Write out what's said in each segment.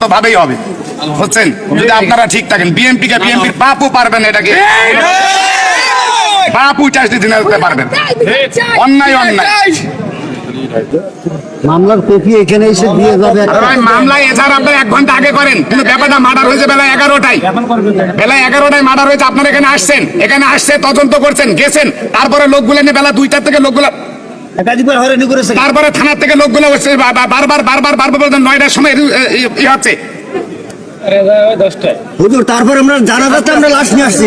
ভাবেই হবে। বুঝছেন? যদি আপনারা ঠিক থাকেন বিএনপি কে বিএনপির বাপও পারবেন এটাকে। বাপু চাষটি দিনে দিতে পারবেন। অন্যায় অন্যায়। মামলার কপি এখানে এসে দিয়ে যাবে আরে মামলায় এছাড়া আপনারা এক ঘণ্টা আগে করেন কিন্তু ব্যাপারটা মার্ডার হয়েছে বেলা এগারোটায়। বেলা এগারোটায় মার্ডার হয়েছে আপনারা এখানে আসছেন। এখানে আসছে তদন্ত করছেন গেছেন। তারপরে লোকগুলো নিয়ে বেলা দুইটার থেকে লোকগুলো তারপরে থানার থেকে লোকগুলো হচ্ছে বারবার বারবার বারবার নয়টার সময় ই- ই- ই হচ্ছে। হুজুর তারপর আমরা জানাজাতে আমরা লাশ নিয়ে আসছি।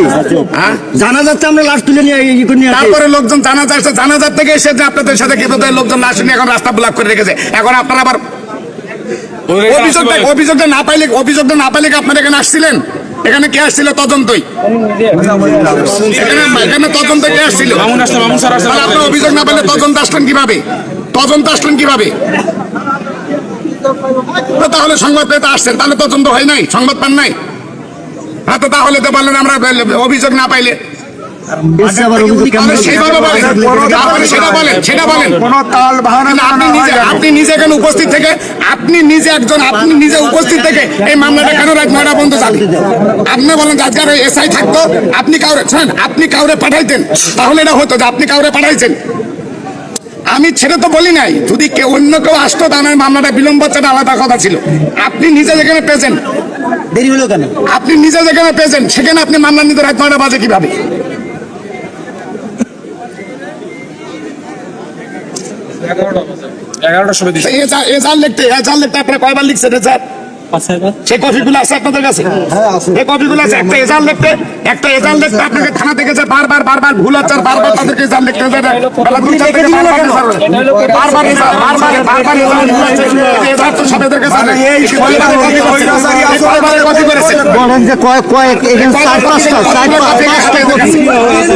হ্যাঁ? জানাজাতে আমরা লাশ তুলে নিয়ে ই করে নিয়ে তারপরে লোকজন জানাজা আসছে জানাজার থেকে এসে যে আপনাদের সাথে কি বোধহয় লোকজন লাশ নিয়ে এখন রাস্তা ব্লক করে রেখেছে। এখন আপনারা আবার অভিযোগটা অভিযোগটা না পাইলে অভিযোগটা না পাইলে আপনারা এখানে আসছিলেন? এখানে কে আসছিল তদন্তই? এখানে এখানে তদন্ত কে আসছিল? আপনার অভিযোগ না পেলে তদন্ত আসলেন কীভাবে? তদন্ত আসলেন কীভাবে? তাহলে সংবাদ পেতে আসছেন তাহলে তদন্ত হয় নাই সংবাদ পান নাই। হ্যাঁ তো তাহলে তো বললেন আমরা অভিযোগ না পাইলে। আপনি নিজে আপনি উপস্থিত থেকে আপনি নিজে একজন আপনি নিজে উপস্থিত থেকে এই মামলাটা কেন রাত নয়টা বন্ধ যাবে আপনি বলেন যে এসআই থাকতো আপনি কাউরে শোনেন আপনি কাউরে পাঠাইতেন তাহলে এটা হতো যে আপনি কাউরে পাঠাইছেন। আমি ছেড়ে তো বলি নাই যদি কেউ অন্য কেউ আসতো তাহলে মামলাটা বিলম্ব হচ্ছে আলাদা কথা ছিল। আপনি নিজে যেখানে পেয়েছেন দেরি হলো কেন? আপনি নিজে যেখানে পেয়েছেন সেখানে আপনি মামলা নিতে রাত নয়টা বাজে কীভাবে? এগারোটার সময় দিচ্ছি এ যা- এ জাল লিখতে এ লিখতে আপনারা কয়বার লিখছেন? এ সেই কপিগুলো আছে আপনাদের কাছে? এই কপিগুলো আছে। একটা এজাল লিখতে একটা এজাল লিখতে আপনাকে থানা থেকে যে বারবার বারবার ভুল হচ্ছে বারবার তাদেরকে এজাল লিখতে হবে বেলা দুইটা থেকে বারবার এজাল হবে। বারবার এজাল বারবার বারবার এজাল ভুল হচ্ছে। এই এজাল তো সব এদের কাছে আছে। এই কয়বারে কপি করছে? এই কয়বারে কপি করেছে? বলেন যে কয়েক কয়েক এখানে চার পাঁচটা চার পাঁচটা কপি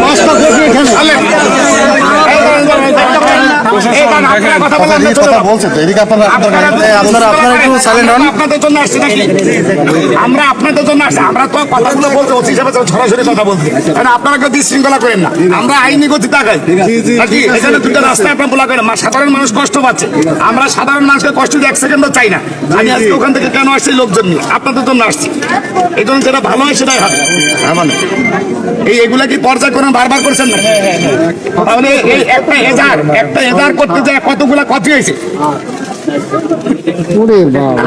পাঁচটা কপি এখানে চলেন। এই কারণ আপনারা কথা বলেন না, চলে যান। বলছে তো এদিকে আপনারা আপনারা আপনারা আপনারা একটু সাইলেন্ট হন। আপনাদের জন্য আসছি নাকি আমরা আপনাদের জন্য আসছি আমরা তো কথাগুলো বলতে ওসি হিসাবে সরাসরি কথা বলছি। কারণ আপনারা কেউ বিশৃঙ্খলা করেন না। আমরা আইনি গতি তাকাই নাকি? এখানে দুটো রাস্তায় আপনার বলা করেন। সাধারণ মানুষ কষ্ট পাচ্ছে। আমরা সাধারণ মানুষকে কষ্ট দিয়ে এক সেকেন্ডও চাই না। আমি আজকে ওখান থেকে কেন আসছি? লোকজন নিয়ে। আপনাদের জন্য আসছি। এই জন্য যেটা ভালো হয় সেটাই হবে। হ্যাঁ মানে। এই এগুলা কি পর্যায় করেন বারবার করছেন না? তাহলে এই একটা এজার একটা এজার করতে যায় কতগুলা কপি হয়েছে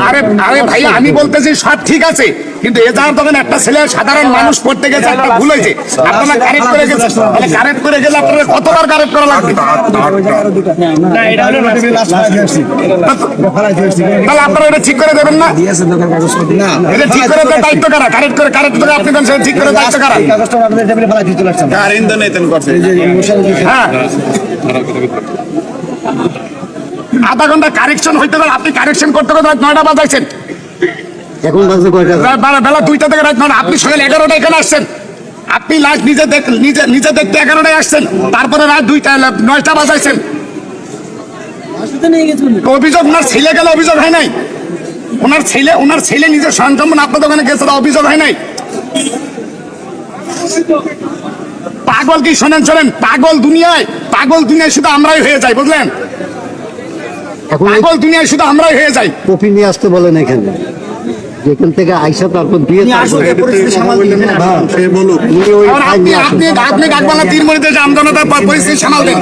আরে আরে ভাই আমি বলতেছি সব ঠিক আছে কিন্তু এজার তখন একটা ছেলে সাধারণ মানুষ পড়তে গেছে একটা ভুল হয়েছে আপনারা কারেক্ট করে গেছেন তাহলে কারেক্ট করে গেলে আপনারা কতবার কারেক্ট করা লাগবে তাহলে আপনারা এটা ঠিক করে দেবেন না এটা ঠিক করে দেওয়ার দায়িত্ব কারা কারেক্ট করে কারেক্ট করে আপনি সেটা ঠিক করে দায়িত্ব কারা হ্যাঁ আধা ঘণ্টা কারেকশন হইতে গেলে আপনি কারেকশন করতে করতে রাত নয়টা বাজাইছেন এখন বাজে কয়টা? বেলা বেলা দুইটা থেকে রাত নয়টা। আপনি সকাল এগারোটা এখানে আসছেন। আপনি লাস্ট নিজে দেখ নিজে নিজে দেখতে এগারোটায় আসছেন। তারপরে রাত দুইটা নয়টা বাজাইছেন অভিযোগ ওনার ছেলে গেলে অভিযোগ হয় নাই? ওনার ছেলে ওনার ছেলে নিজের সরঞ্জাম আপনার দোকানে গেছে অভিযোগ হয় নাই? পাগল কি শোনেন শোনেন। পাগল দুনিয়ায়। পাগল দুনিয়ায় শুধু আমরাই হয়ে যাই বুঝলেন? পাগল দুনিয়ায় শুধু আমরাই হয়ে যাই। কপি নিয়ে আসতে বলেন এখানে। যেখান থেকে আইসা তারপর দিয়ে হ্যাঁ, ফাইল আপনি আপনি আপনি ডাকবাংলা তিন মিনিটে যে পরিস্থিতি সামাল দেন।